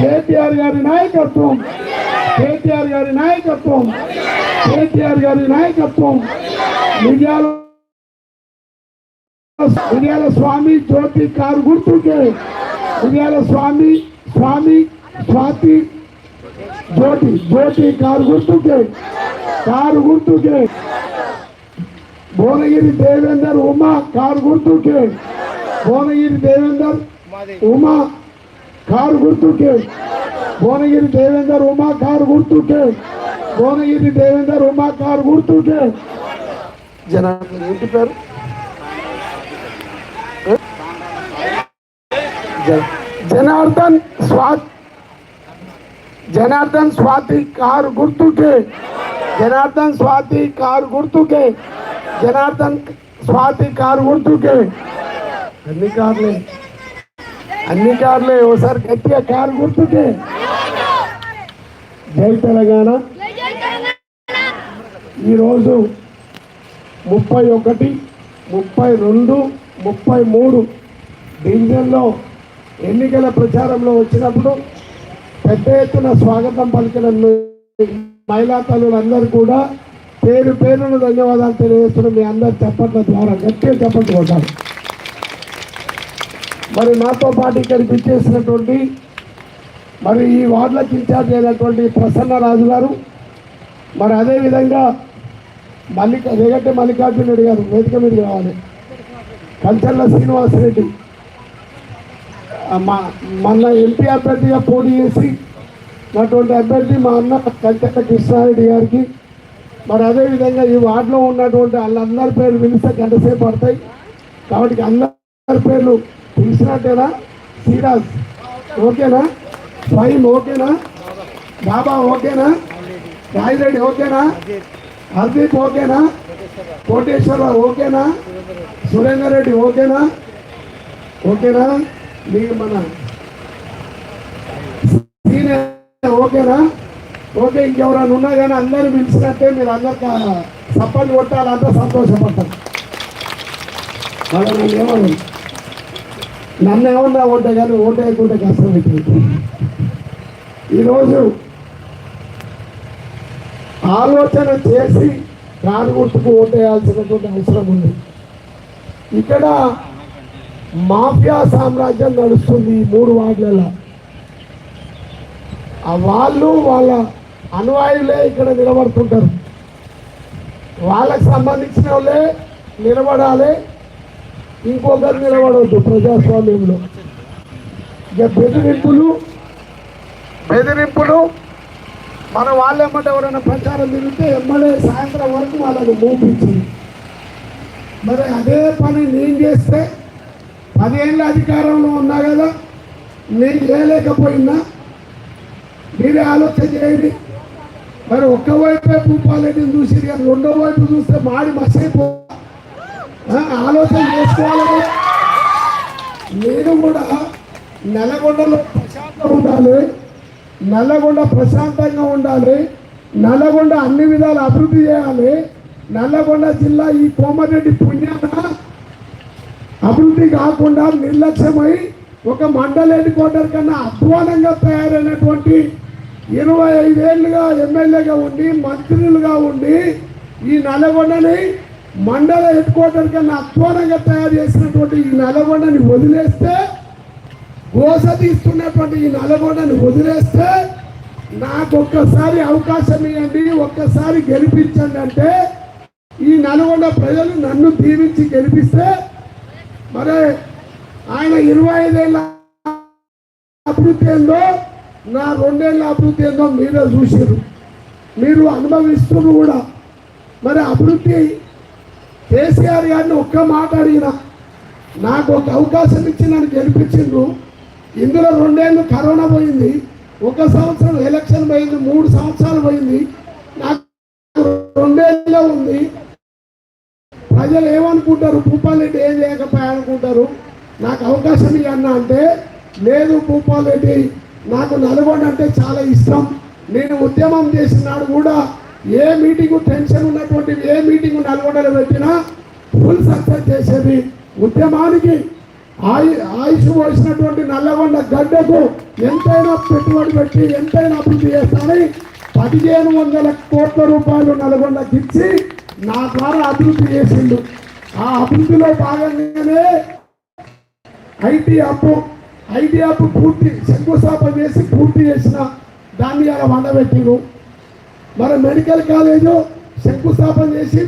కేటీఆర్ గారి నాయకత్వం. కేటీఆర్ గారి నాయకత్వం. కేటీఆర్ గారి నాయకత్వం. మిర్యాల మిర్యాల స్వామి జ్యోతి కారు గుర్తుకే. మిర్యాల స్వామి స్వామి స్వాతి జ్యోతి జ్యోతి కారు గుర్తుకే. కారు గుర్తుకే. భువనగిరి దేవేందర్ ఉమా కారు గుర్తుకే. భువనగిరి దేవేందర్ ఉమా కారు గుర్తుకే భువనగిరి దేవేందర్ ఉమా కారు గుర్తుకే భువనగిరి దేవేందర్ ఉమా కారు గుర్తుకే జనార్దన్ ఏంటి పేరు? జ- జనార్దన్ స్వా జనార్దన్ స్వాతి కారు గుర్తుకే జనార్దన్ స్వాతి కారు గుర్తుకే జనార్దన్ స్వాతి కారు గుర్తుకే అన్ని కార్లే? అన్ని కార్లు ఓసారి గట్టిగా కారు గుర్తుకే. జై తెలంగాణ. ఈరోజు ముప్పై ఒకటి ముప్పై రెండు ముప్పై మూడు డివిజన్లో ఎన్నికల ప్రచారంలో వచ్చినప్పుడు పెద్ద ఎత్తున స్వాగతం పలికిన మహిళా తల్లులందరూ కూడా పేరు పేరును ధన్యవాదాలు తెలియజేస్తున్న మీ అందరు చెప్పట్ల ద్వారా గట్టిగా చెప్పట్లు కొట్టాలి. మరి నాతో పాటు ఇక్కడికి ఇచ్చేసినటువంటి మరి ఈ వార్డులకు ఇన్ఛార్జ్ అయినటువంటి ప్రసన్న రాజు గారు మరి అదేవిధంగా మల్లిక రేగట్టి మల్లికార్జున రెడ్డి గారు వేదిక మీదకి రావాలి. కంచర్ల శ్రీనివాసరెడ్డి మా మన ఎంపీ అభ్యర్థిగా పోటీ చేసి అటువంటి అభ్యర్థి మా అన్న కంచర్ల కృష్ణారెడ్డి గారికి మరి అదేవిధంగా ఈ వార్డులో ఉన్నటువంటి వాళ్ళందరి పేర్లు పిలిస్తే గంటసేపు పడతాయి. కాబట్టి అందరి పేర్లు పిలిచినట్టేనా సీడాస్ ఓకేనా? స్వయం ఓకేనా? బాబా ఓకేనా? రాయిరెడ్డి ఓకేనా? హర్దీప్ ఓకేనా? కోటేశ్వరరావు ఓకేనా? సురేందర్ రెడ్డి ఓకేనా? ఓకేనా? మీకు మన సీనియర్ ఓకేనా? ఓకే ఇంకెవరైనా ఉన్నా కానీ అందరూ పిలిచినట్టే మీరు అందరికి సప్పని కొట్టాలంటే సంతోషపడతారు వాళ్ళు ఏమన్నా నన్ను ఏమన్నా ఓటే కానీ ఓటే వేయకుంటే కష్టం అవుతుంది ఈరోజు ఆలోచన చేసి కారు గుర్తుకు ఓటేయాల్సినటువంటి అవసరం ఉంది. ఇక్కడ మాఫియా సామ్రాజ్యం నడుస్తుంది ఈ మూడు వార్డులలో. ఆ వాళ్ళు వాళ్ళ అనువాయులే ఇక్కడ నిలబడుతుంటారు. వాళ్ళకి సంబంధించిన వాళ్ళే నిలబడాలి. ఇంకొకరు నిలబడవద్దు ప్రజాస్వామ్యంలో. ఇక బెదిరింపులు బెదిరింపులు మన వాళ్ళు ఎమ్మట ఎవరైనా ప్రచారం తిరిగితే ఎమ్మెల్యే సాయంత్రం వరకు వాళ్ళని మూపించింది మరి అదే పని నేను చేస్తే పదేళ్ళ అధికారంలో ఉన్నా కదా నేను చేయలేకపోయినా మీరే ఆలోచన చేయండి. మరి ఒక్క వైపే భూపాలరెడ్డిని చూసి కానీ రెండో వైపు చూస్తే మాడి మసైపో ఆలోచన చేసుకోవాలని నేను కూడా నల్లగొండలో ప్రశాంతంగా ఉండాలి. నల్లగొండ ప్రశాంతంగా ఉండాలి. నల్లగొండ అన్ని విధాలు అభివృద్ధి చేయాలి. నల్లగొండ జిల్లా ఈ కోమరెడ్డి పుణ్యాన అభివృద్ధి కాకుండా నిర్లక్ష్యమై ఒక మండల హెడ్ క్వార్టర్ కన్నా అధ్వానంగా తయారైనటువంటి ఇరవై ఐదేళ్ళుగా ఎమ్మెల్యేగా ఉండి మంత్రులుగా ఉండి ఈ నల్లగొండని మండల హెడ్ క్వార్టర్ కన్నా అధ్వానంగా తయారు చేసినటువంటి ఈ నల్లగొండని వదిలేస్తే గోస తీస్తున్నటువంటి ఈ నల్లగొండని వదిలేస్తే నాకు ఒక్కసారి అవకాశం ఇవ్వండి ఒక్కసారి గెలిపించండి అంటే ఈ నల్గొండ ప్రజలు నన్ను దీవించి గెలిపిస్తే మరి ఆయన ఇరవై ఐదేళ్ళ అభివృద్ధి ఏందో నా రెండేళ్ళ అభివృద్ధి ఏందో మీరే చూసారు మీరు అనుభవిస్తున్నారు కూడా. మరి అభివృద్ధి కేసీఆర్ గారిని ఒక్క మాట అడిగిన నాకు ఒక అవకాశం ఇచ్చి నన్ను గెలిపించిండ్రు. ఇందులో రెండేళ్ళు కరోనా పోయింది. ఒక సంవత్సరం ఎలక్షన్ పోయింది. మూడు సంవత్సరాలు పోయింది. నాకు రెండేళ్ళలో ఉంది. ప్రజలు ఏమనుకుంటారు? భూపాలరెడ్డి ఏం చేయకపోయా అనుకుంటారు నాకు అవకాశం ఇవ్వన్నా అంటే లేదు భూపాలరెడ్డి నాకు నల్గొండ అంటే చాలా ఇష్టం. నేను ఉద్యమం చేసినాడు కూడా ఏ మీటింగ్ టెన్షన్ ఉన్నటువంటి ఏ మీటింగ్ నల్గొండలో పెట్టినా ఫుల్ సక్సెస్ చేసేది ఉద్యమానికి. ఆయు ఆయుష్ పోసినటువంటి నల్లగొండ గడ్డకు ఎంతైనా పెట్టుబడి పెట్టి ఎంతైనా అభివృద్ధి చేస్తానని పదిహేను వందల కోట్ల రూపాయలు నల్గొండకి ఇచ్చి నా ద్వారా అభివృద్ధి చేసిండు. ఆ అభివృద్ధిలో భాగంగానే ఐటీ అప్పు ఐటీ అప్పు పూర్తి శంకుస్థాపన చేసి పూర్తి చేసిన దాన్ని అలా వండబెట్టిరు మన మెడికల్ కాలేజు శంకుస్థాపన చేసి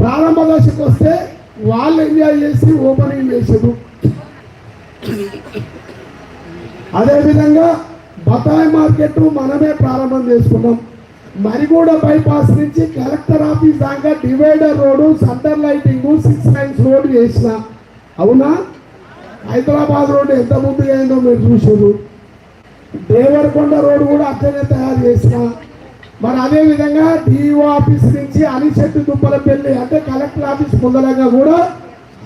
ప్రారంభ దశకు వస్తే వాళ్ళు ఎంజాయ్ చేసి ఓపెనింగ్ చేసారు అదేవిధంగా బతాయి మార్కెట్ మనమే ప్రారంభం చేసుకున్నాం. మరిగూడ బైపాస్ నుంచి కలెక్టర్ ఆఫీస్ దాకా divider road centre lighting six lines road చేసిన. అవునా? హైదరాబాద్ రోడ్డు ఎంత ముందుగా అయిందో మీరు చూసారు దేవరకొండ రోడ్డు కూడా అట్లనే తయారు చేసిన. మరి అదే విధంగా డిఓ ఆఫీస్ నుంచి అనిశెట్టి దుప్పలపల్లి అంటే కలెక్టర్ ఆఫీస్ ముందరగా కూడా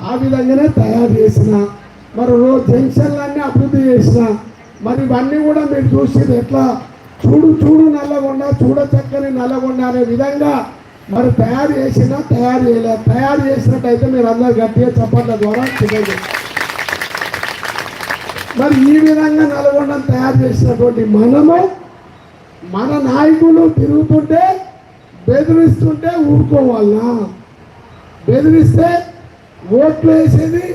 ఆ విధంగానే తయారు చేసిన మరి రోజు జంక్షన్లన్నీ అభివృద్ధి చేసిన మరి ఇవన్నీ కూడా మీరు చూసేది ఎట్లా? చూడు చూడు నల్లగొండ చూడ చక్కని నల్లగొండ అనే విధంగా మరి తయారు చేసినా తయారు చేయలేదు తయారు చేసినట్టయితే మీరు అందరు గట్టిగా చప్పట్ల ద్వారా తెలియదు మరి ఈ విధంగా నల్గొండను తయారు చేసినటువంటి మనము మన నాయకులు తిరుగుతుంటే బెదిరిస్తుంటే ఊరుకోవాలా? బెదిరిస్తే ఓట్లు వేసేది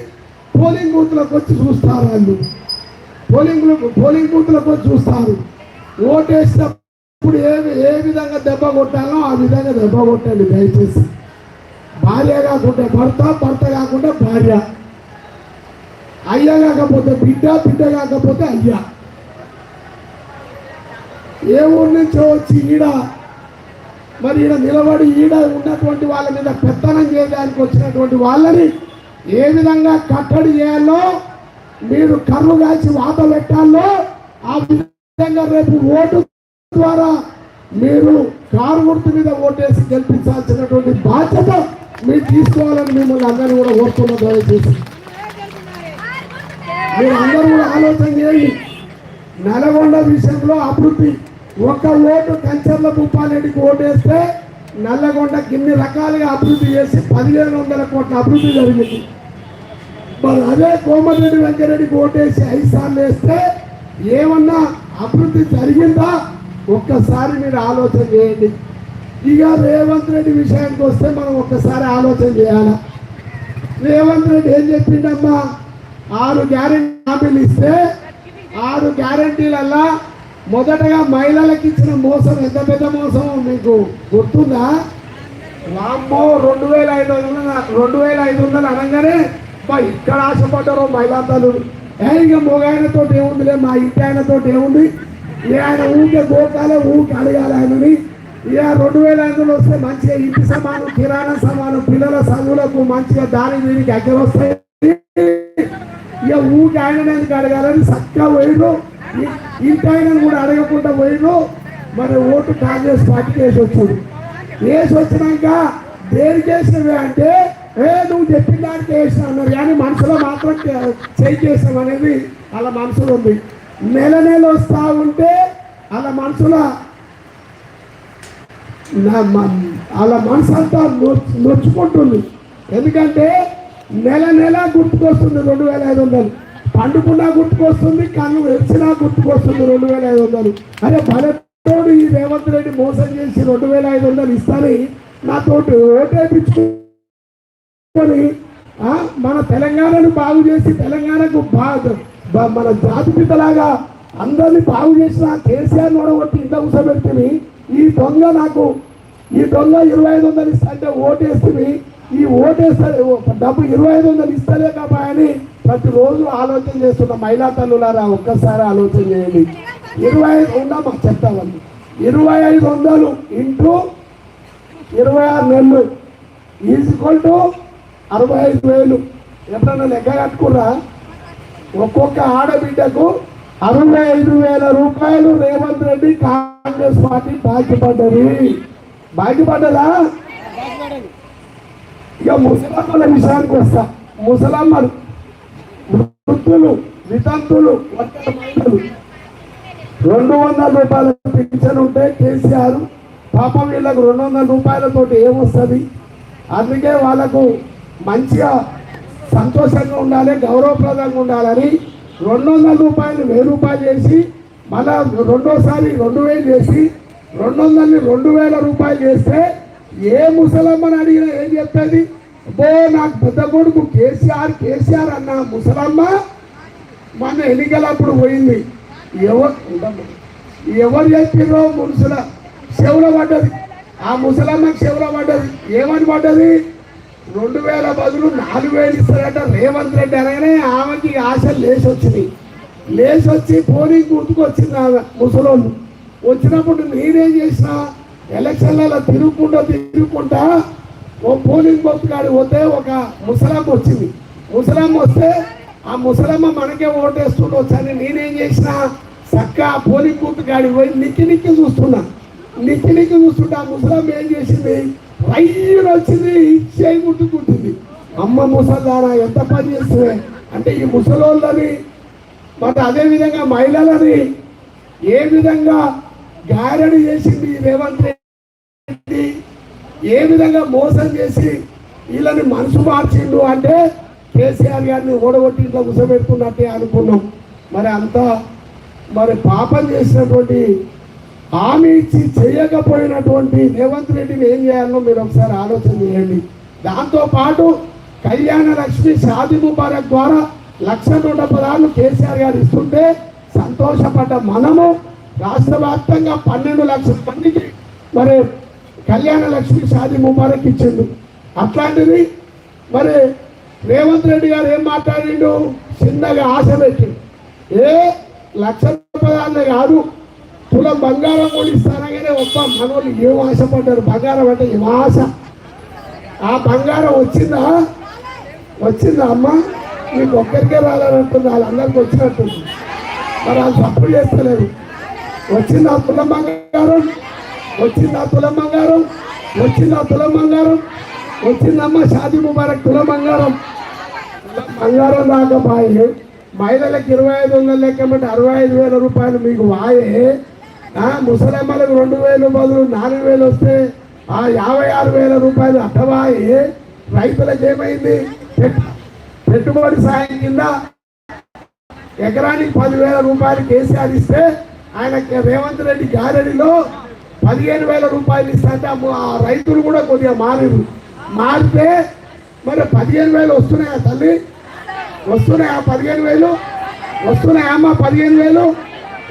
పోలింగ్ బూత్లకు వచ్చి చూస్తారు వాళ్ళు. పోలింగ్ పోలింగ్ బూత్లకు వచ్చి చూస్తారు. ఓటు వేసినప్పుడు ఏ ఏ విధంగా దెబ్బ కొట్టాలో ఆ విధంగా దెబ్బ కొట్టండి దయచేసి. భార్య కాకుండా భర్త భర్త కాకుండా భార్య. అయ్య కాకపోతే బిడ్డ బిడ్డ కాకపోతే అయ్యా. ఏ ఊరి నుంచో వచ్చి ఈడ మరి ఈడ నిలబడి ఈడ ఉన్నటువంటి వాళ్ళ మీద పెత్తనం చేయడానికి వచ్చినటువంటి వాళ్ళని ఏ విధంగా కట్టడి చేయాలో మీరు కర్రు కాల్చి వాత పెట్టాలో ఆ విధంగా రేపు ఓటు ద్వారా మీరు కారు గుర్తు మీద ఓటేసి గెలిపించాల్సినటువంటి బాధ్యత మీరు తీసుకోవాలని మిమ్మల్ని అందరినీ కూడా కోరుతున్న దయచేసి. మీరు అందరూ కూడా ఆలోచన చేయండి. నల్గొండ విషయంలో అభివృద్ధి. ఒక్క ఓటు కంచర్ల భూపాలరెడ్డికి ఓటేస్తే నల్లగొండ ఇన్ని రకాలుగా అభివృద్ధి చేసి పదిహేను వందల కోట్ల అభివృద్ధి జరిగింది. మరి అదే కోమటిరెడ్డి వెంకరెడ్డికి ఓటేసి ఐదు సార్లు వేస్తే ఏమన్నా అభివృద్ధి జరిగిందా? ఒక్కసారి మీరు ఆలోచన చేయండి. ఇక రేవంత్ రెడ్డి విషయానికి వస్తే మనం ఒక్కసారి ఆలోచన చేయాలి? రేవంత్ రెడ్డి ఏం చెప్పిండమ్మా? ఆరు గ్యారెంటీ హామీలు ఇస్తే ఆరు గ్యారంటీలల్లా మొదటగా మహిళలకు ఇచ్చిన మోసం ఎంత పెద్ద మోసం మీకు గుర్తుందా? రామ్మో రెండు వేల ఐదు వందలు రెండు వేల ఐదు వందలు అనగానే మా ఇక్కడ ఆశపడ్డారు మహిళా తల్లులు ఏ ఇక మొగాయనతో ఏముందిలే మా ఇంటి ఆయనతో ఏముంది? ఏ ఆయన ఊరికే గోకాలే ఊరికి అడగాలి ఆయనని. ఇక రెండు వేల ఐదు వందలు వస్తే మంచిగా ఇంటి సమానం కిరాణా సమానం పిల్లల చదువులకు మంచిగా దాని దీనికి అగ్గర వస్తాయి ఇక ఊకి ఆయన ఎందుకు అడగాలని చక్కగా పోయిడు ఇంటి ఆయనను కూడా అడగకుండా పోయిడు మరి ఓటు కాంగ్రెస్ పార్టీకి వేసి వచ్చాడు వేసి వచ్చినాక దేనికి వేసినవి అంటే ఏ నువ్వు చెప్పిన దానికి వేసిన అన్నారు. కానీ మనసులో మాత్రం చేయి చేసాం అనేది వాళ్ళ మనసులో ఉంది. నెల నెల వస్తా ఉంటే వాళ్ళ మనసులో అలా వాళ్ళ మనసు అంతా నొచ్చుకుంటుంది. ఎందుకంటే నెల నెల గుర్తుకొస్తుంది రెండు వేల ఐదు వందలు. పండుకున్నా గుర్తుకొస్తుంది కన్ను వెలిసినా గుర్తుకొస్తుంది రెండు వేల ఐదు వందలు. అరే భరతోడు ఈ రేవంత్ రెడ్డి మోసం చేసి రెండు వేల ఐదు వందలు ఇస్తాని నాతోటి ఓటేపించుకొని మన తెలంగాణను బాగు చేసి తెలంగాణకు బాగా మన జాతి పిల్లలాగా అందరినీ బాగు చేసిన కేసీఆర్ నోడగొట్టి ఇంత కూర్చోబెడుతుంది ఈ దొంగ నాకు ఈ దొంగ ఇరవై ఐదు వందలు ఇస్తే ఓటేస్తుంది. ఈ ఓటేస్తే డబ్బు ఇరవై ఐదు వందలు ఇస్తలే అని ప్రతిరోజు ఆలోచన చేస్తున్న మహిళా తల్లులారా ఒక్కసారి ఆలోచన చేయండి. ఇరవై ఐదు ఉందా మాకు చెప్తామండి. ఇరవై ఐదు వందలు ఇంటూ ఇరవై ఆరు నెలలు ఈజ్వల్ టు అరవై ఐదు వేలు. ఎప్పుడన్నా లెక్క కట్టుకున్నా ఒక్కొక్క ఆడబిడ్డకు అరవై ఐదు వేల రూపాయలు రేవంత్ రెడ్డి కాంగ్రెస్ పార్టీ బాధ్యపడ్డది. బాధ్యపడ్డదా? ఇక ముసలమ్మల విషయానికి వస్తా. ముసలమ్మలు వృద్ధులు వితంతులు రెండు వందల రూపాయల పింఛన్ ఉంటే కేసీఆర్ పాపం వీళ్ళకు రెండు వందల రూపాయలతోటి ఏమొస్తుంది? అందుకే వాళ్ళకు మంచిగా సంతోషంగా ఉండాలి గౌరవప్రదంగా ఉండాలని రెండు వందల రూపాయలు వెయ్యి రూపాయలు చేసి మళ్ళా రెండోసారి రెండు వేలు చేసి రెండు వందలని రెండు వేల రూపాయలు చేస్తే ఏ ముసలమ్మని అడిగినా ఏం చెప్తుంది అబ్బో నాకు పెద్ద కొడుకు కేసీఆర్ కేసీఆర్ అన్న ముసలమ్మ మన ఎన్నికలప్పుడు పోయింది. ఎవరు? ఎవరు చెప్పిండ్రో మునుసుల? చెవులో పడ్డది. ఆ ముసలమ్మకి చెవులో పడ్డది. ఏమని పడ్డది? రెండు వేల బదులు నాలుగు వేలు ఇస్తారట రేవంత్ రెడ్డి అనగానే ఆమెకి ఆశ లేచి వచ్చింది లేచి వచ్చి పోలింగ్ గుర్తుకొచ్చింది ఆమె ముసలోళ్ళు. వచ్చినప్పుడు నేనేం చేసినా ఎలక్షన్లలో తిరుగుకుంటూ తిరుగుకుంటా ఓ పోలింగ్ బొత్తు కాడి పోతే ఒక ముసలమ్మ వచ్చింది. ముసలమ్మ వస్తే ఆ ముసలమ్మ మనకే ఓటేస్తుండొచ్చు అని నేనేం చేసిన చక్క ఆ పోలింగ్ బూత్ కాడికి పోయి నిక్కి నిక్కి చూస్తున్నా. నిక్కి నిక్కి చూస్తుంటే ఆ ముసలమ్మ ఏం చేసింది? రైలు వచ్చింది చేయి గుట్టుకుంటుంది అమ్మ ముసలారా ఎంత పని చేస్తుంది? అంటే ఈ ముసలోళ్ళని మరి అదేవిధంగా మహిళలని ఏ విధంగా గారడి చేసింది రేవంత్ రెడ్డి? ఏ విధంగా మోసం చేసి వీళ్ళని మనసు మార్చిండు అంటే కేసీఆర్ గారిని ఓడగొట్టి ఇట్లా కూసబెట్టుకున్నట్టే అనుకున్నాం. మరి అంత మరి పాపం చేసినటువంటి హామీ ఇచ్చి చేయకపోయినటువంటి రేవంత్ రెడ్డిని ఏం చేయాలో మీరు ఒకసారి ఆలోచన చేయండి. దాంతోపాటు కళ్యాణ లక్ష్మి షాది ముబారక్ ద్వారా లక్ష నూట పదాలు కేసీఆర్ గారు ఇస్తుంటే సంతోషపడ్డ మనము రాష్ట్ర వ్యాప్తంగా పన్నెండు లక్షల మందికి మరి కళ్యాణ లక్ష్మి షాది ముబారక్ ఇచ్చిండు. అట్లాంటిది మరి రేవంత్ రెడ్డి గారు ఏం మాట్లాడిండు? చిన్నగా ఆశ పెట్టి. ఏ లక్ష పదాలే కాదు తులం బంగారం కూడా ఇస్తానగానే ఒక్క మనోళ్ళు ఏం ఆశపడ్డారు? బంగారం అంటే ఏం ఆశ? ఆ బంగారం వచ్చిందా? వచ్చిందా అమ్మ? మీకు ఒక్కరికే రాలేనంటుంది వాళ్ళందరికీ వచ్చినట్టుంది. మరి వాళ్ళు తప్పులు చేస్తలేరు. వచ్చిందా తులం బంగారం? వచ్చిందా తులం బంగారం? వచ్చిందా తులం బంగారం? వచ్చిందమ్మా షాదీ ముబారక్ తులం బంగారం? తులం బంగారం రాకపోయే మహిళలకు ఇరవై ఐదు వందల లెక్కమంటే అరవై ఐదు వేల రూపాయలు మీకు వాయే ముసలమ్మలకు రెండు వేలు బదులు నాలుగు వేలు వస్తే ఆ యాభై ఆరు వేల రూపాయలు అట్టవాయే రైతులకు ఏమైంది? పెట్టుబడి సాయం కింద ఎకరానికి పదివేల రూపాయలు కేసీఆర్ ఇస్తే ఆయన రేవంత్ రెడ్డి గ్యారెడీలో పదిహేను వేల రూపాయలు ఇస్తే ఆ రైతులు కూడా కొద్దిగా మారిరు. మారితే మరి పదిహేను వేలు వస్తున్నాయా తల్లి? వస్తున్నాయా పదిహేను వేలు? వస్తున్నాయా అమ్మ పదిహేను వేలు?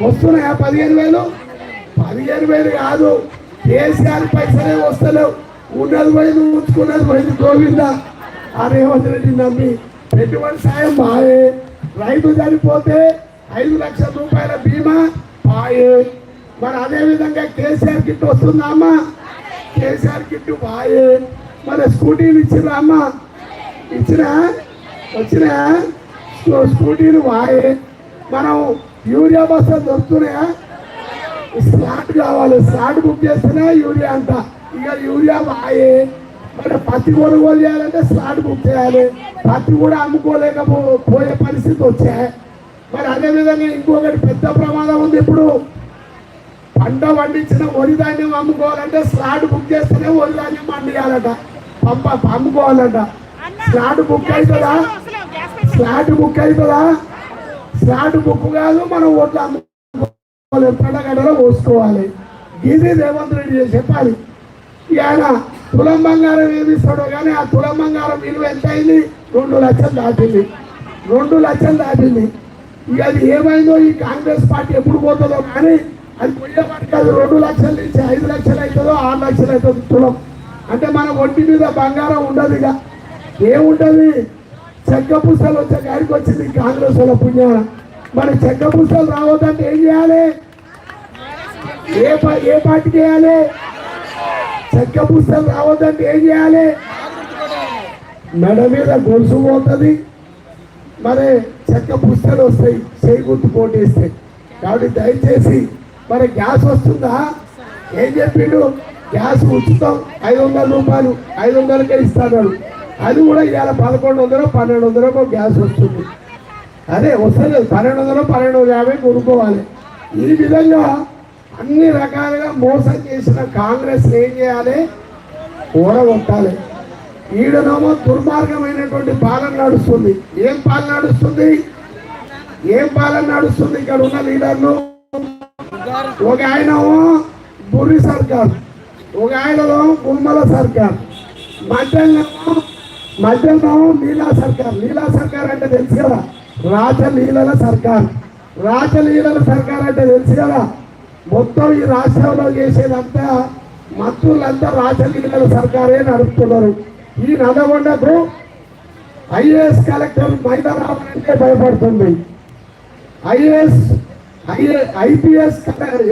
వస్తున్నాయా పదిహేను వేలు? పదిహేను వేలు కాదు కేసీఆర్ పైసలే వస్తలేవు. ఉన్నది పోయింది ఉంచుకున్నది పోయింది గోవింద. ఆ రేవంత్ రెడ్డి నమ్మి పెట్టుబడి సాయం బాయే రైతు చనిపోతే ఐదు లక్షల రూపాయల బీమా బాయే మరి అదే విధంగా కేసీఆర్ కిట్ వస్తుందా అమ్మా? కేసీఆర్ కిట్ బాయే మరి స్కూటీలు ఇచ్చిరా అమ్మా? ఇచ్చినా వచ్చినా స్కూటీలు వాయే. మనం యూరియా బస్సులు దొరుకుతున్నాయా? స్లాట్ కావాలి. స్లాట్ బుక్ చేస్తేనే యూరియా అంట. ఇక యూరియా వాయే. మరి పత్తి కొనుగోలు చేయాలంటే స్లాట్ బుక్ చేయాలి. పత్తి కూడా అమ్ముకోలేకపోయే పోయే పరిస్థితి వచ్చాయి మరి అదే విధంగా ఇంకొకటి పెద్ద ప్రమాదం ఉంది ఇప్పుడు. పంట పండించిన వరి ధాన్యం అమ్ముకోవాలంటే స్లాట్ బుక్ చేస్తేనే వరి ధాన్యం పండియాలట. పంప అమ్ముకోవాలంట. స్లాట్ బుక్ అవుతుందా స్లాట్ బుక్ అవుతుందా స్లాట్ బుక్ కాదు మనం ఓట్లు అమ్ముకోవాలి పండగడలో పోసుకోవాలి. ఇది రేవంత్ రెడ్డి చెప్పాలి. ఆయన తులం బంగారం ఏమి ఇస్తాడో కానీ ఆ తులం బంగారం విలువ ఎంత అయింది రెండు లక్షలు దాటింది. రెండు లక్షలు దాటింది. ఇక అది ఏమైందో ఈ కాంగ్రెస్ పార్టీ ఎప్పుడు పోతుందో కానీ అది పోయేవాడికి అది రెండు లక్షల నుంచి ఐదు లక్షలు అవుతుందో ఆరు లక్షలు అవుతుంది తులం అంటే మన ఒంటి మీద బంగారం ఉండదు ఇక. ఏముండదు చెక్క పుస్తలు వచ్చే గారికి వచ్చింది కాంగ్రెస్ వాళ్ళ పుణ్యాన. మన చెక్క పుస్తకాలు రావద్దంటే ఏం చేయాలి? ఏ పా- ఏ పార్టీ చేయాలి చెక్క పుస్తలు రావద్దంటే ఏం చేయాలి? మెడ మీద గొలుసు పోతుంది. మరి చెక్క పుస్తకాలు వస్తాయి చేయి గుర్తు పోటేస్తాయి కాబట్టి దయచేసి మరి గ్యాస్ వస్తుందా? ఏం చెప్పిండు? గ్యాస్ ఉచితం ఐదు వందల రూపాయలు ఐదు వందలకే ఇస్తాడు అది కూడా ఇవాళ పదకొండు వందలు పన్నెండు వందలకు గ్యాస్ వస్తుంది. అదే వస్తలేదు. పన్నెండు వందలు పన్నెండు వందల యాభై కొనుక్కోవాలి. ఈ విధంగా అన్ని రకాలుగా మోసం చేసిన కాంగ్రెస్ ఏం చేయాలి? ఓడగొట్టాలి ఈడనేమో దుర్మార్గమైనటువంటి పాలన నడుస్తుంది. ఏం పాలన నడుస్తుంది? ఏం పాలన నడుస్తుంది? ఇక్కడ ఉన్న లీడర్లు? ఒక ఆయన బుర్రి సర్కార్. ఒక ఆయనలో గుమ్మల సర్కార్. మధ్యాహ్నం మధ్యాహ్నం లీలా సర్కార్. లీలా సర్కార్ అంటే తెలుసు కదా? రాజలీలల సర్కార్. రాజలీలల సర్కార్ అంటే తెలుసు కదా? మొత్తం ఈ రాష్ట్రంలో చేసేదంతా మంత్రులంతా రాజలీలల సర్కారే నడుపుతున్నారు. ఈ నల్గొండకు ఐఏఎస్ కలెక్టర్ మైదా అంటే భయపడుతుంది. ఐఏఎస్ ఐపీఎస్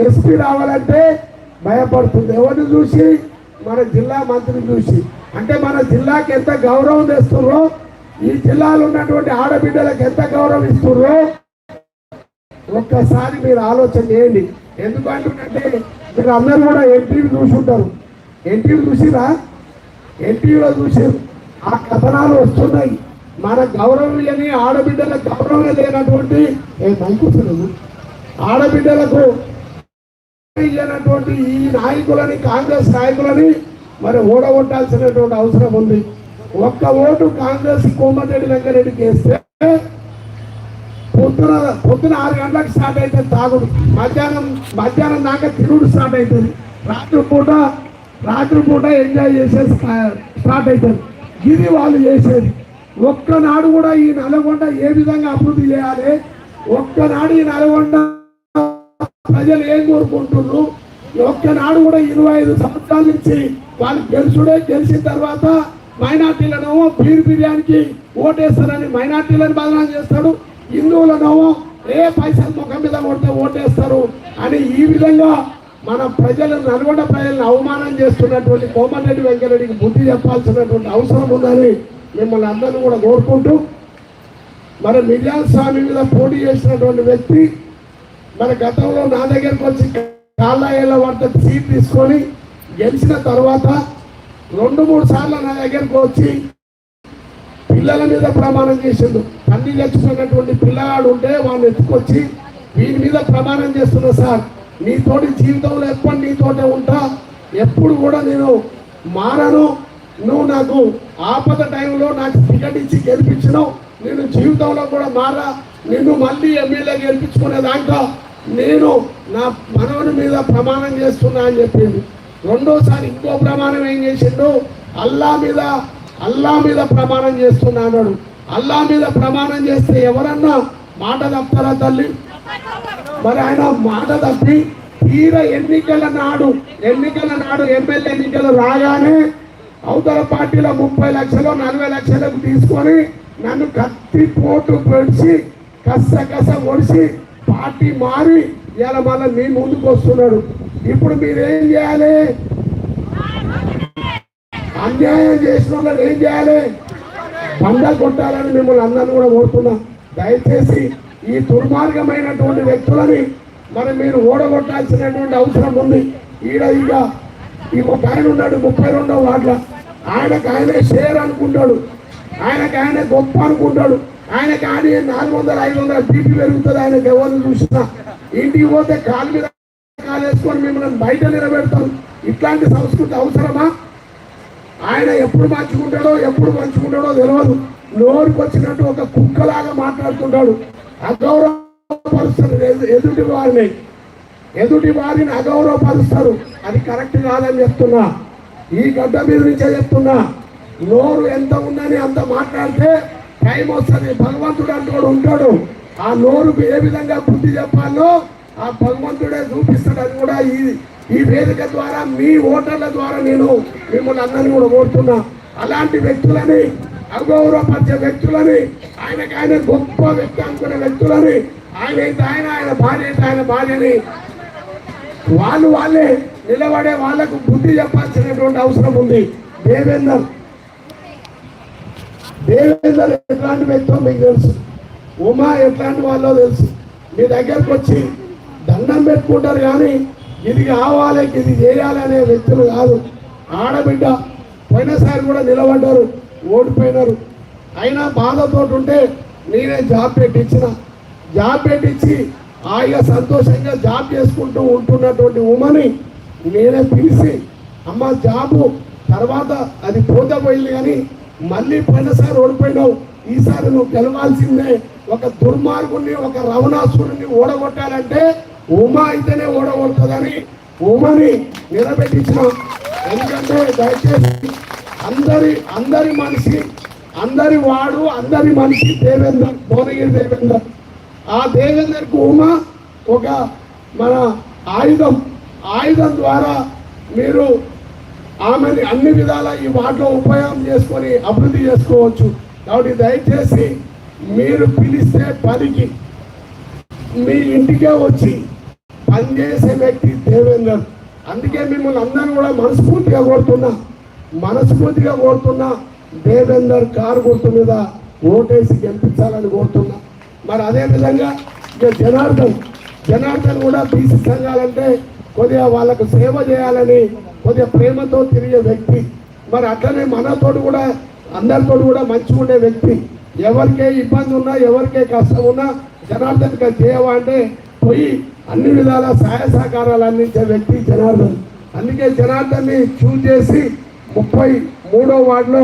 ఎస్పీ రావాలంటే భయపడుతుంది. ఎవరిని చూసి? మన జిల్లా మంత్రిని చూసి. అంటే మన జిల్లాకి ఎంత గౌరవం తెస్తున్నారో ఈ జిల్లాలో ఉన్నటువంటి ఆడబిడ్డలకు ఎంత గౌరవం ఇస్తున్నారో ఒక్కసారి మీరు ఆలోచన చేయండి. ఎందుకంటే మీరు అందరూ కూడా ఎన్టీవీ చూసుంటారు. ఎన్టీవీ చూసిరా? ఎన్టీవీలో చూసారు. ఆ కథనాలు వస్తున్నాయి. మన గౌరవం లేని ఆడబిడ్డలకు గౌరవం లేనటువంటి ఏ మైకుసలేదు ఆడబిడ్డలకు ఇయ్యనటువంటి ఈ నాయకులని కాంగ్రెస్ నాయకులని మరి ఓడగొట్టాల్సినటువంటి అవసరం ఉంది. ఒక్క ఓటు కాంగ్రెస్ కోమటిరెడ్డి వెంకరెడ్డికి వేస్తే పొద్దున పొద్దున ఆరు గంటలకు స్టార్ట్ అవుతుంది తాగుడు. మధ్యాహ్నం మధ్యాహ్నం దాకా తిరుగుడు స్టార్ట్ అవుతుంది రాత్రి పూట రాత్రి పూట ఎంజాయ్ చేసేసి స్టార్ట్ అవుతుంది ఇది వాళ్ళు చేసేది. ఒక్కనాడు కూడా ఈ నల్గొండ ఏ విధంగా అభివృద్ధి చేయాలి? ఒక్కనాడు ఈ నల్గొండ ప్రజలు ఏం కోరుకుంటున్నారు? ఒక్కనాడు కూడా ఇరవై ఐదు సంవత్సరాల నుంచి వాళ్ళు గెలుచుడే గెలిచిన తర్వాత మైనార్టీలనేమో బీర్ బిర్యానీకి ఓటేస్తారని మైనార్టీలను బదనాలు చేస్తాడు. హిందువులనేమో ఏ పైసలు ముఖం మీద కొడితే ఓటేస్తారు అని ఈ విధంగా మన ప్రజలను నల్గొండ ప్రజలను అవమానం చేస్తున్నటువంటి కోమటిరెడ్డి వెంకరెడ్డికి బుద్ధి చెప్పాల్సినటువంటి అవసరం ఉందని మిమ్మల్ని అందరినీ కూడా కోరుకుంటూ మరి మిర్యాల స్వామి మీద పోటీ చేసినటువంటి వ్యక్తి మన గతంలో నా దగ్గరకు వచ్చి కాళ్ళ వద్ద సీట్ తీసుకొని గెలిచిన తర్వాత రెండు మూడు సార్లు నా దగ్గరకు వచ్చి పిల్లల మీద ప్రమాణం చేసిండు. తల్లి చచ్చిపోయినటువంటి పిల్లగాడు ఉంటే వాళ్ళు ఎత్తుకొచ్చి వీని మీద ప్రమాణం చేస్తున్నా సార్. నీతోటి జీవితంలో ఎప్పుడు నీతోటే ఉంటా? ఎప్పుడు కూడా నేను మారను. నువ్వు నాకు ఆపద టైంలో నాకు టికెట్ ఇచ్చి గెలిపించినావు. నేను జీవితంలో కూడా మారా నిన్ను మళ్ళీ ఎమ్మెల్యే గెలిపించుకునే దాంట్లో నేను నా మనవుని మీద ప్రమాణం చేస్తున్నా అని చెప్పింది రెండోసారి ఇంకో ప్రమాణం ఏం చేసిండు? అల్లా మీద అల్లా మీద ప్రమాణం చేస్తున్నా అన్నాడు. అల్లా మీద ప్రమాణం చేస్తే ఎవరన్నా మాట తప్పరా తల్లి? మరి ఆయన మాట తప్పి తీర ఎన్నికల నాడు ఎన్నికల నాడు ఎమ్మెల్యే ఎన్నికలు రాగానే అవతల పార్టీలో ముప్పై లక్షలు నలభై లక్షలకు తీసుకొని నన్ను కత్తి పోటు పెంచి కస కస ఒడిసి పార్టీ మారి ఇలా మళ్ళీ మీ ముందుకు వస్తున్నాడు. ఇప్పుడు మీరేం చేయాలి? అన్యాయం చేసిన వాళ్ళని ఏం చేయాలి? బండ కొట్టాలని మిమ్మల్ని అందరిని కూడా కోరుతున్నా. దయచేసి ఈ దుర్మార్గమైనటువంటి వ్యక్తులని మరి మీరు ఓడగొట్టాల్సినటువంటి అవసరం ఉంది. ఈడ ఇక ఈ ఒక ఆయన ఉన్నాడు ముప్పై రెండో వార్డుల. ఆయనకు ఆయనే షేర్ అనుకుంటాడు. ఆయనకు ఆయన గొప్ప అనుకుంటాడు. ఆయన ఆయన నాలుగు వందల ఐదు వందల బీపీ పెరుగుతుంది. ఆయనకు ఎవరిని చూసినా ఇంటికి పోతే కాలు మీద కాలేసుకొని మిమ్మల్ని బయట నిలబెడతారు. ఇట్లాంటి సంస్కృతి అవసరమా? ఆయన ఎప్పుడు మంచుకుంటాడో ఎప్పుడు మంచుకుంటాడో తెలియదు నోరుకు వచ్చినట్టు ఒక కుక్కలాగా మాట్లాడుతుంటాడు. అగౌరవపరుస్తారు ఎదుటి వారిని. ఎదుటి వారిని అగౌరవపరుస్తారు. అది కరెక్ట్ కాదని చెప్తున్నా. ఈ గడ్డ మీద నుంచే చెప్తున్నా. నోరు ఎంత ఉందని అంత మాట్లాడితే టైం వస్తుంది. భగవంతుడు అంటూ ఉంటాడు. ఆ నోరుకు ఏ విధంగా బుద్ధి చెప్పాలో ఆ భగవంతుడే చూపిస్తాడు అది కూడా ఈ ఈ వేదిక ద్వారా మీ ఓటర్ల ద్వారా నేను మిమ్మల్ని అందరినీ కూడా కోరుతున్నా. అలాంటి వ్యక్తులని అగౌరవపరిచే వ్యక్తులని ఆయనకి ఆయన గొప్ప వ్యక్తి అనుకునే వ్యక్తులని ఆయన అయితే ఆయన ఆయన భార్య అయితే ఆయన భార్యని వాళ్ళు వాళ్ళే నిలబడే వాళ్ళకు బుద్ధి చెప్పాల్సినటువంటి అవసరం ఉంది. దేవేందర్ దేవేందర్ ఎట్లాంటి వ్యక్తో మీకు తెలుసు. ఉమా ఎట్లాంటి వాళ్ళో తెలుసు. మీ దగ్గరకు వచ్చి దండం పెట్టుకుంటారు కానీ ఇది కావాలి ఇది చేయాలి అనే వ్యక్తులు కాదు. ఆడబిడ్డ పోయినసారి కూడా నిలబడ్డారు ఓడిపోయినారు. అయినా బాధతో ఉంటే నేనే జాబ్ పెట్టించిన. జాబ్ పెట్టించి హాయిగా సంతోషంగా జాబ్ చేసుకుంటూ ఉంటున్నటువంటి ఉమని నేనే పిలిచి అమ్మ జాబు తర్వాత అది పోతే పోయింది కానీ మళ్ళీ పోయినసారి ఓడిపోయినావు. ఈసారి నువ్వు గెలవాల్సిందే ఒక దుర్మార్గుని ఒక రవణాసురుని ఓడగొట్టాలంటే ఉమా అయితేనే ఓడగొడుతుందని ఉమని నిలబెట్టించిన. ఎందుకంటే దయచేసి అందరి అందరి మనిషి అందరి వాడు అందరి మనిషి దేవేందర్ భువనగిరి దేవేందర్. ఆ దేవేందర్కు ఉమ ఒక మన ఆయుధం ఆయుధం ద్వారా మీరు ఆమెని అన్ని విధాల ఈ వాటిలో ఉపయోగం చేసుకొని అభివృద్ధి చేసుకోవచ్చు. కాబట్టి దయచేసి మీరు పిలిస్తే పనికి మీ ఇంటికే వచ్చి పనిచేసే వ్యక్తి దేవేందర్ అందుకే మిమ్మల్ని అందరూ కూడా మనస్ఫూర్తిగా కోరుతున్నా. మనస్ఫూర్తిగా కోరుతున్నా దేవేందర్ కారు గుర్తు మీద ఓటేసి గెలిపించాలని కోరుతున్నా. మరి అదే విధంగా ఇక జనార్దన్ జనార్దన్ కూడా బీసీ సంఘాలంటే కొద్దిగా వాళ్ళకు సేవ చేయాలని కొద్దిగా ప్రేమతో తిరిగే వ్యక్తి. మరి అట్లనే మనతోడు కూడా అందరితో కూడా మంచిగా ఉండే వ్యక్తి. ఎవరికే ఇబ్బంది ఉన్నా ఎవరికే కష్టం ఉన్నా జనార్దన్ చేయవా అంటే పోయి అన్ని విధాల సహాయ సహకారాలు అందించే వ్యక్తి జనార్దన్. అందుకే జనార్దన్ని చూజ్ చేసి ముప్పై మూడో వార్డులో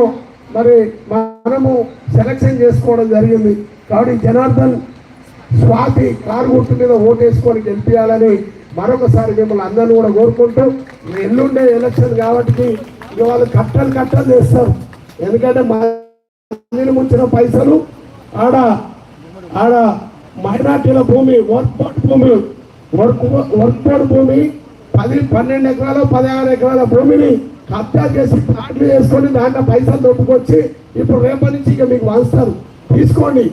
మరి మనము సెలక్షన్ చేసుకోవడం జరిగింది. కాబట్టి జనార్దన్ స్వాతి కారు గుర్తు మీద ఓటేసుకొని గెలిపించాలని మరొకసారి మిమ్మల్ని అందరినీ కూడా కోరుకుంటూ ఎల్లుండే ఎలక్షన్ కాబట్టి ఇక వాళ్ళు కట్టలు కట్టలు చేస్తారు. ఎందుకంటే మందిని ముంచిన పైసలు ఆడ ఆడ మైనార్టీల భూమి వర్క్బోర్డ్ భూమి వర్క్ వర్క్బోర్డ్ భూమి పది పన్నెండు ఎకరాల పదహారు ఎకరాల భూమిని కబ్జా చేసి ప్లాట్లు చేసుకొని దాంట్లో పైసలు దొప్పుకొచ్చి ఇప్పుడు రేపటి నుంచి ఇక మీకు వంచుతారు తీసుకోండి.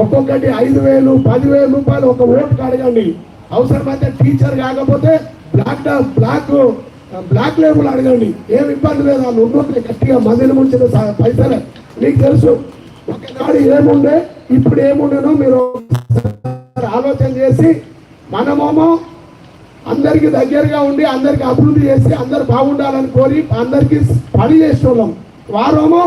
ఒక్కొక్కటి ఐదు వేలు పదివేల రూపాయలు ఒక ఓటు అడగండి. అవసరమైతే టీచర్ కాకపోతే బ్లాక్ బ్లాక్ బ్లాక్ లేబుల్ అడగండి. ఏం ఇబ్బంది లేదు వాళ్ళు ఉన్నోళ్ళు గట్టిగా మందిని ముంచిన పైసలే. నీకు తెలుసు ఒకనాడు ఏముండే ఇప్పుడు ఏముండేనో మీరు ఆలోచన చేసి మనమేమో అందరికీ దగ్గరగా ఉండి అందరికి అభివృద్ధి చేసి అందరు బాగుండాలని కోరి అందరికీ పని చేసేవాళ్ళం. వారేమో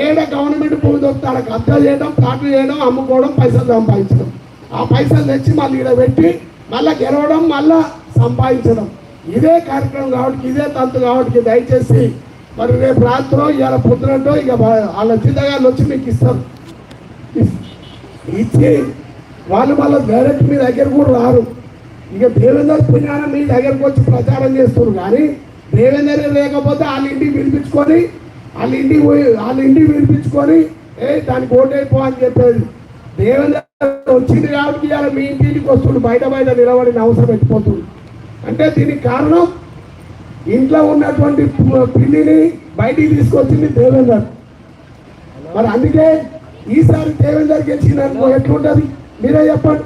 ఏడ గవర్నమెంట్ భూమి దొరికితే ఆడ కబ్జా చేయడం ప్లాట్లు చేయడం అమ్ముకోవడం పైసలు సంపాదించడం. ఆ పైసలు తెచ్చి మళ్ళీ ఇక్కడ పెట్టి మళ్ళీ గెలవడం మళ్ళా సంపాదించడం. ఇదే కార్యక్రమం కాబట్టి ఇదే తంతు కాబట్టి దయచేసి మరి రేపు రాత్రో ఇవాళ పొద్దునంటో ఇక వాళ్ళ జిల్లగాళ్ళు వచ్చి మీకు ఇస్తారు. ఇచ్చి వాళ్ళు మళ్ళీ డైరెక్ట్ మీ దగ్గర కూడా రారు. ఇక దేవేందర్ పుణ్యాన మీ దగ్గరకు వచ్చి ప్రచారం చేస్తారు కానీ దేవేందర్ లేకపోతే వాళ్ళ ఇంటికి పిలిపించుకొని వాళ్ళ ఇంటికి పోయి వాళ్ళ ఇంటికి పిలిపించుకొని ఏ దానికి ఓటైపో అని చెప్పేది. దేవేందర్ వచ్చింది కాబట్టి ఇవాళ మీ ఇంటికి వస్తుండు బయట బయట నిలబడిన అవసరం ఎత్తిపోతుంది అంటే దీనికి కారణం ఇంట్లో ఉన్నటువంటి పిండిని బయటికి తీసుకొచ్చింది దేవేందర్. మరి అందుకే ఈసారి దేవేందర్ గెలిచినందుకు ఎట్లుంటది? మీరే చెప్పండి.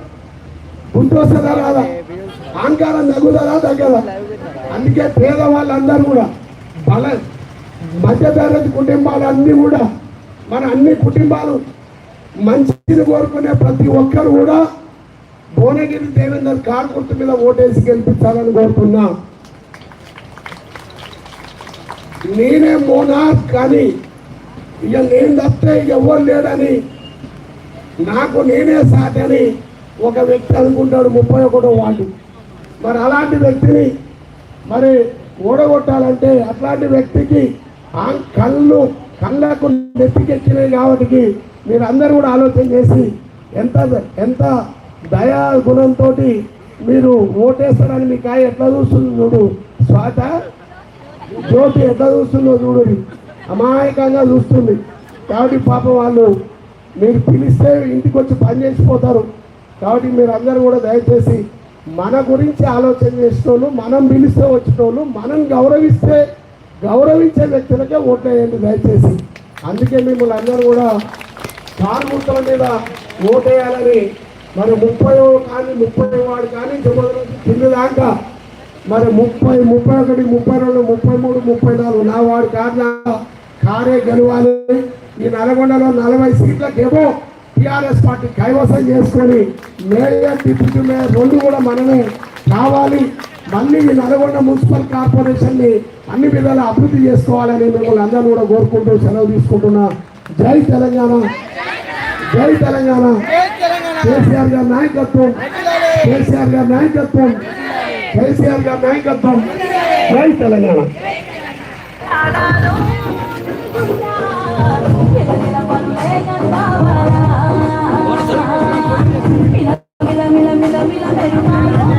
గుర్తు వస్తుందా రాదా? అహంకారం తగ్గుతుందా తగ్గదా? అందుకే పేదవాళ్ళందరూ కూడా బల మధ్యతరగతి కుటుంబాలు అన్నీ కూడా మన అన్ని కుటుంబాలు మంచిని కోరుకునే ప్రతి ఒక్కరు కూడా భువనగిరి దేవేందర్ కారు మీద ఓటేసి గెలిపించాలని కోరుతున్నా. నేనే మోనార్ కానీ ఇక నేను తప్పితే ఇక ఎవరు లేడని నాకు నేనే సాటని ఒక వ్యక్తి అనుకుంటాడు ముప్పై ఒకటో వాళ్ళు మరి అలాంటి వ్యక్తిని మరి ఓడగొట్టాలంటే అట్లాంటి వ్యక్తికి ఆ కళ్ళు కళ్ళకు నెప్పికెక్కినవి కాబట్టి మీరు అందరూ కూడా ఆలోచన చేసి ఎంత ఎంత దయా గుణంతో మీరు ఓటేస్తారని మీ కాయ ఎట్లా చూస్తుంది చూడు. స్వాత జ్యోతి ఎట్లా చూస్తుందో చూడు. అమాయకంగా చూస్తుంది. కాబట్టి పాపం వాళ్ళు మీరు పిలిస్తే ఇంటికి వచ్చి పని చేసిపోతారు. కాబట్టి మీరు అందరూ కూడా దయచేసి మన గురించి ఆలోచన చేసిన మనం పిలిస్తే వచ్చేటోళ్ళు మనం గౌరవిస్తే గౌరవించే వ్యక్తులకే ఓట్లేయండి దయచేసి. అందుకే మిమ్మల్ని అందరూ కూడా కార్మికుల మీద ఓటేయాలని మరి ముప్పై కానీ ముప్పై వాడు కానీ చివరి కింద దాకా మరి ముప్పై ముప్పై ఒకటి ముప్పై రెండు ముప్పై మూడు ముప్పై నాలుగు నా వాడి కారణ కారే గెలవాలి. ఈ నల్గొండలో నలభై సీట్లకేమో టీఆర్ఎస్ పార్టీ కైవసం చేసుకొని మేయర్ డిప్యూటీ మేయర్ రెండు కూడా మనమే కావాలి. మళ్ళీ నల్గొండ మున్సిపల్ కార్పొరేషన్ని అన్ని విధాలు అభివృద్ధి చేసుకోవాలని మిమ్మల్ని అందరూ కూడా కోరుకుంటూ సెలవు తీసుకుంటున్నా. జై తెలంగాణ. జై తెలంగాణ. కేసీఆర్ గారి నాయకత్వం. కేసీఆర్ గారి నాయకత్వం. కేసీఆర్ గారి నాయకత్వం. జై తెలంగాణ. మిల మిల మిల మిల మిల